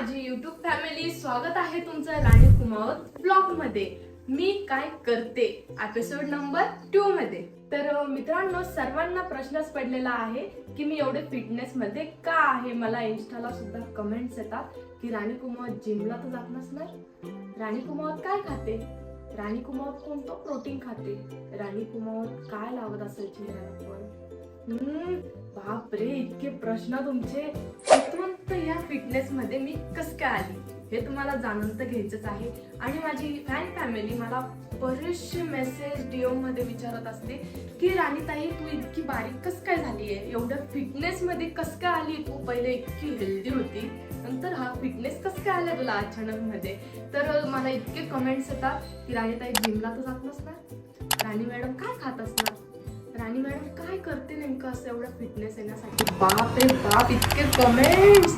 माझी YouTube family स्वागत आहे तुमचं राणी कुमावत ब्लॉगमध्ये मी काय करते? एपिसोड नंबर टू मध्ये. तर मित्रांनो सर्वांना प्रश्नच पडलेला आहे की मी एवढे फिटनेस मध्ये का आहे? मला इन्स्टाला सुद्धा कमेंट्स येतात की राणी कुमावत जिमला तर जात नसणार. राणी कुमावत काय खाते? राणी कुमावत कोणतं प्रोटीन खाते? राणी कुमावत काय लावत असेल चेहऱ्यावर? हम्म, बापरे इतके प्रश्न तुमचे. इथपर्यंत या फिटनेसमध्ये मी कसं काय आली हे तुम्हाला जाणून तर घ्यायचंच आहे. आणि माझी फॅन फॅमिली मला बरेचसे मेसेज डीओमध्ये विचारत असते की राणीताई तू इतकी बारीक कस काय झाली आहे एवढ्या फिटनेसमध्ये कसं कस काय आली? तू पहिले इतकी हेल्दी होती. नंतर हा फिटनेस कसं काय आला तुला अचानक मध्ये? तर मला इतके कमेंट्स येतात की राणीताई जिमला तर जात नसणार. राणी मॅडम काय खात असणार? राणी मॅडम काय करते नेमकं असं एवढं फिटनेस येण्यासाठी? बाप रे बाप इतके कमेंट्स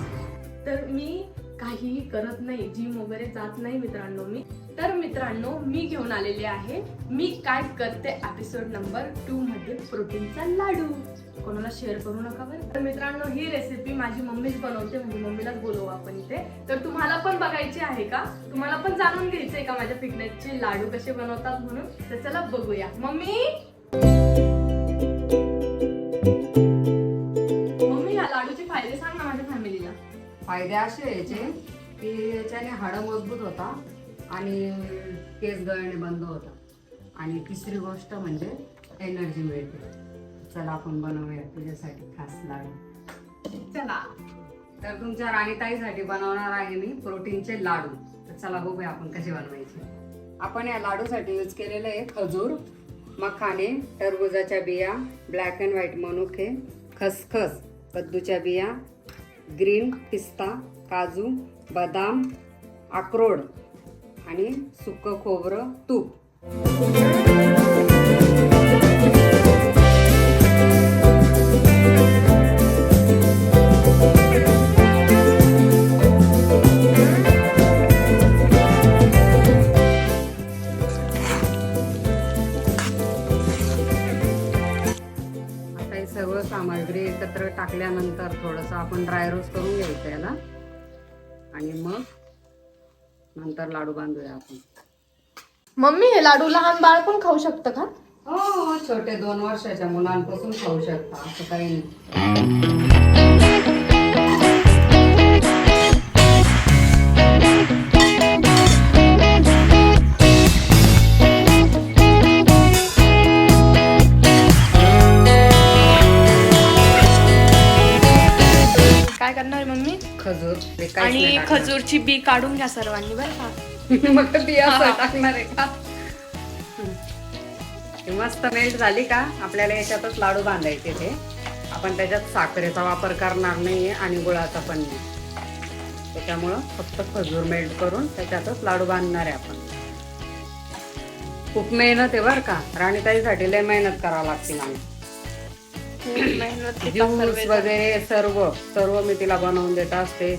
तर मी काहीही करत नाही जिम वगैरे जात नाही मित्रांनो मी. तर मित्रांनो मी घेऊन आलेले आहे. मी काय करते एपिसोड नंबर टू मध्ये प्रोटीनचा लाडू. कोणाला शेअर करू नका बरं? तर मित्रांनो ही रेसिपी माझी मम्मीच बनवते. म्हणजे मम्मीलाच बोलवू आपण इथे. तर तुम्हाला पण बघायची आहे का? तुम्हाला पण जाणून घ्यायचंय का माझ्या फिटनेसचे लाडू कसे बनवतात म्हणून? तर चला बघूया. Mummy mummy! फायदे असे याचे की याच्याने हाडं मजबूत होता आणि केस गळणे बंद होता. आणि तिसरी गोष्ट म्हणजे एनर्जी मिळते. चला आपण बनवूया तुझ्यासाठी खास लाडू चला. तर तुमच्या राणीताईसाठी बनवणार आहे मी प्रोटीनचे लाडू. तर चला बघूया आपण कसे बनवायचे. आपण या लाडूसाठी यूज केलेलं आहे खजूर मखाने टरबुजाच्या बिया ब्लॅक अँड व्हाईट मनुके खसखस कद्दूच्या बिया ग्रीन पिस्ता काजू बदाम अक्रोड आणि सुकं खोबरं तूप. सर्व सामग्री एकत्र टाकल्यानंतर थोडंसं आपण ड्राय रोस्ट करून घ्यायचं याला. आणि मग नंतर लाडू बांधूया आपण. मम्मी हे लाडू लहान बाळ पण खाऊ शकतं का? हो छोटे दोन वर्षाच्या मुलांपासून खाऊ शकता असं काही नाही. काय करणार मम्मी? खजूर. हे काहीच नाही आणि टाकणार. खजूरची बी काढून घ्या सर्वांनी बरं का. मग ती असं टाकणार आहे का? हे मस्त मेल्ट झाली का? आपल्याला याच्यातच लाडू बांधायचे ते. आपण त्याच्यात साखरेचा वापर करणार नाहीये आणि गुळाचा पण नाही. त्याच्यामुळं फक्त खजूर मेल्ट करून त्याच्यातच लाडू बांधणार आहे आपण. खूप मेहनत आहे बरं का? राणीताईसाठी लय मेहनत करावं लागते घेतात ज्यूस. वगैरे सर्व सर्व मी तिला बनवून देत असते.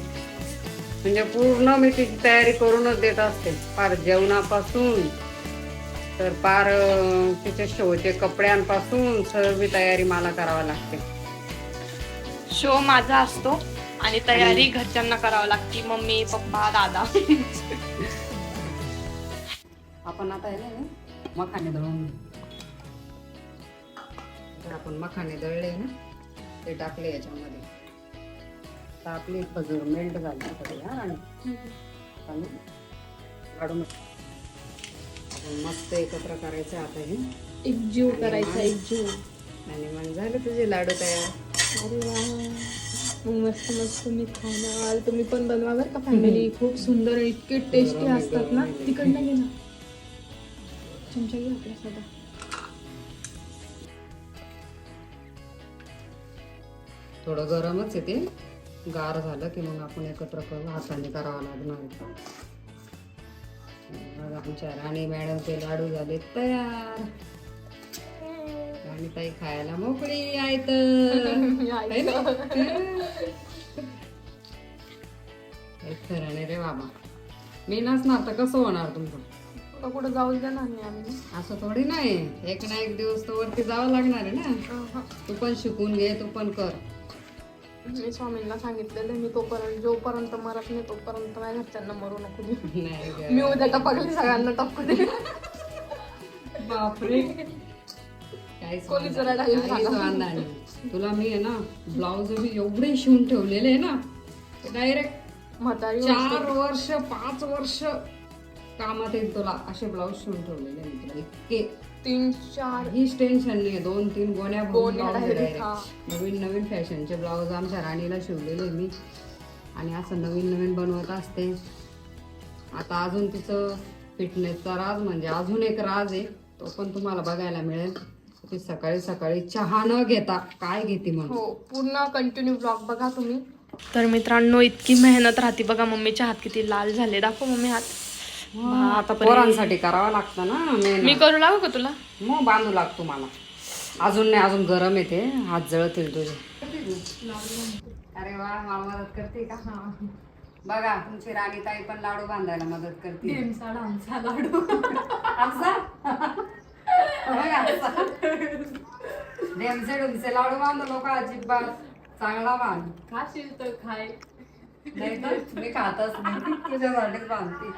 म्हणजे पूर्ण मी तिची तयारी करूनच देत असते. पार जेवणापासून तर पार अं, तिच्या शोचे कपड्यांपासून सर्व तयारी मला करावी लागते. शो माझा असतो आणि तयारी घरच्यांना करावं लागती. मम्मी पप्पा दादा. आपण आता मखाने दळून. तर आपण मखाने दळले ना ते टाकले याच्यामध्ये. तर आपली खजूर मेल्ट झाली सगळी हा आणि मस्त आपण मस्त एकत्र करायचे आता हे. एक जीव करायचा, एक जीव. आणि मग झाले तुझे लाडू तयार. अरे वा. मस्त मस्त मी खाणार. तुम्ही पण बनवा बरं का फॅमिली खूप सुंदर इतके टेस्टी असतात ना. तिकडनं घे ना. चमचा घे आपला थोडं गरमच आहे ते. गार झालं की मग आपण एकत्र करू हाताने करावं लागणार. मग आमच्या राणी मॅडमचे लाडू झाले तयार. राणी ताई खायला मोकळी आहेत खरं नाही रे बाबा मी नसणार तर कसं होणार तुमचं? तुला कुठं जाऊ देणार नाही आम्ही. असं थोडी नाही. एक ना एक दिवस तर वरती जावं लागणार आहे ना. तू पण शिकून घे तू पण कर. मी स्वामींना सांगितलेलं मी तोपर्यंत जोपर्यंत मरत नाही तोपर्यंत माझ्या घरच्यांना मरू नको देऊ. नाही ग. मी उद्या टपकली सगळ्यांना टपकू दे बापरे. काहीच कोणीच वांधा- रडायला काहीच नको. वांधा नाही. तुला मी आहे ना ब्लाऊज मी एवढे शिवून ठेवलेले आहे ना डायरेक्ट म्हातारी चार वर्ष पाच वर्ष कामात येईल तुला असे ब्लाऊज शिवून ठेवलेले मी तुला. इतके तीन चार काहीच टेन्शन नाही दोन तीन गोण्या भरून गोण्या blouse direct, direct. हा. नवीन नवीन फॅशनचे ब्लाऊज आमच्या राणीला शिवलेले मी. आणि असं नवीन नवीन बनवत असते. आता अजून तिचं फिटनेसचा राज म्हणजे अजून एक राज आहे. तो पण तुम्हाला बघायला मिळेल. ती सकाळी सकाळी चहा न घेता काय घेते म्हणून हो पूर्ण कंटिन्यू ब्लॉग बघा तुम्ही. तर मित्रांनो इतकी मेहनत राहते बघा मम्मीच्या हात किती लाल झाले. दाखव मम्मी हात. आता पोरांसाठी करावं लागतं ना. मी करू लागू का तुला? मग बांधू लागतो मला. अजून नाही अजून गरम येते. हात जळतील तुझे. अरे वा मला मदत करते का? बघा तुमची राणी ताई पण लाडू बांधायला मदत करते. आमचा लाडू. असा बघा, असा. डेमसे डुमसे लाडू बांध लोक अजिबात. चांगला बांध. खाशील तर खाय? नाही तर मी खातच नाही. तुझ्यासाठीच बांधते.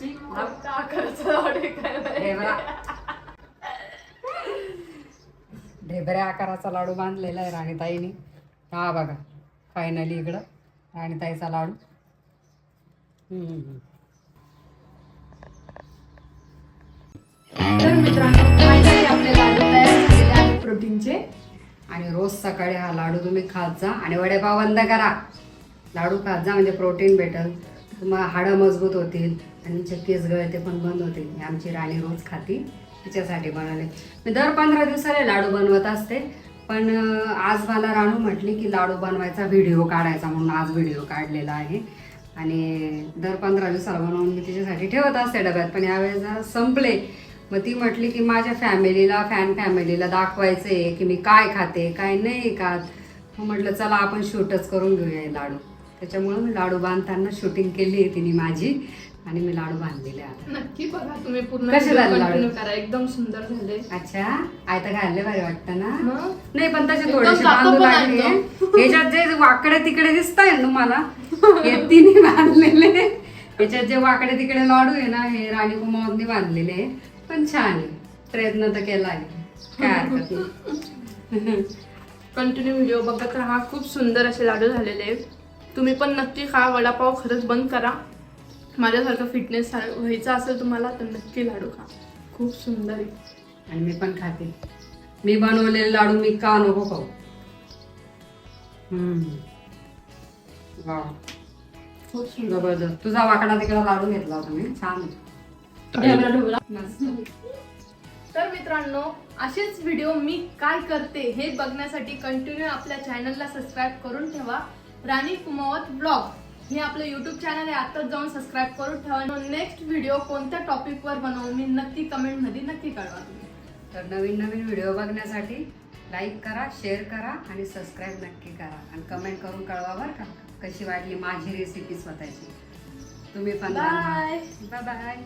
फक्त आकाराचा लाडू काय ढेबरा. ढेबऱ्या आकाराचा लाडू बांधलेला आहे राणीताईने. हा बघा फायनली इकडं राणीताईचा लाडू. तर मित्रांनो फायनली आपले लाडू तयार झालेले आहेत प्रोटीनचे. आणि रोज सकाळी हा लाडू तुम्ही खात जा आणि वडेपाव बंद करा. लाडू खात जा म्हणजे प्रोटीन भेटल. तुम्हाला हाडं मजबूत होतील. आणि तुमचे केस गळते पण बंद होते. आमची राणी रोज खाती तिच्यासाठी बनवले. मी दर पंधरा दिवसाला लाडू बनवत असते पण आज मला राणू म्हटली की लाडू बनवायचा व्हिडिओ काढायचा म्हणून आज व्हिडिओ काढलेला आहे. आणि दर पंधरा दिवसाला बनवून मी तिच्यासाठी ठेवत असते डब्यात पण यावेळेस संपले. मग ती म्हटली की माझ्या फॅमिलीला फॅन फॅमिलीला दाखवायचं आहे की मी काय खाते काय नाही खात. मग म्हटलं चला आपण शूटच करून घेऊया लाडू. त्याच्यामुळं मी लाडू बांधताना शूटिंग केली आहे तिने माझी. आणि मी लाडू बांधलेले आता. नक्की बघा तुम्ही पूर्ण कसे झाले लाडू? कंटिन्यू करा एकदम सुंदर झाले. अच्छा आयता घालले भारी वाटतं ना? मग? नाही पण तसे एकदम थोडेसे जातं बांधू पण लागले एकदम. ह्याच्यात जे वाकडे तिकडे दिसत आहे तुम्हाला हे तिन्ही बांधलेले. ह्याच्यात जे वाकडे तिकडे लाडू आहे ना हे राणी कुमावतनी बांधलेले. आहे पण छान आहे. प्रयत्न तर केला आहे. काय हरकत नाही. कंटिन्यू व्हिडिओ बघत राहा. खूप सुंदर असे लाडू झालेले. आहेत तुम्ही पण नक्की खा. वडापाव खरंच बंद करा. माझ्यासारखं फिटनेस व्हायचं असेल तुम्हाला तर नक्की लाडू खा. खूप सुंदर आहे. आणि मी पण खाते. मी बनवलेले लाडू मी का नको खाऊ? हम्म. खूप सुंदर जबरदस्त तुझा वाकडा तिकडा लाडू घेतला होता मी. छान. मस्त. तर मित्रांनो असेच व्हिडिओ मी काय करते हे बघण्यासाठी कंटिन्यू आपल्या चॅनलला सबस्क्राईब करून ठेवा. राणी कुमावत ब्लॉग हे आपलं युट्यूब चॅनल आहे. आताच जाऊन सबस्क्राईब करून ठेवा. नेक्स्ट व्हिडिओ कोणत्या टॉपिकवर बनवू मी नक्की कमेंटमध्ये नक्की कळवा तुम्ही. तर नवीन नवीन व्हिडिओ बघण्यासाठी लाईक करा शेअर करा आणि सबस्क्राईब नक्की करा. आणि कमेंट करून कळवा बरं का कशी वाटली माझी रेसिपी स्वतःची. तुम्ही पण बाय बाय बाय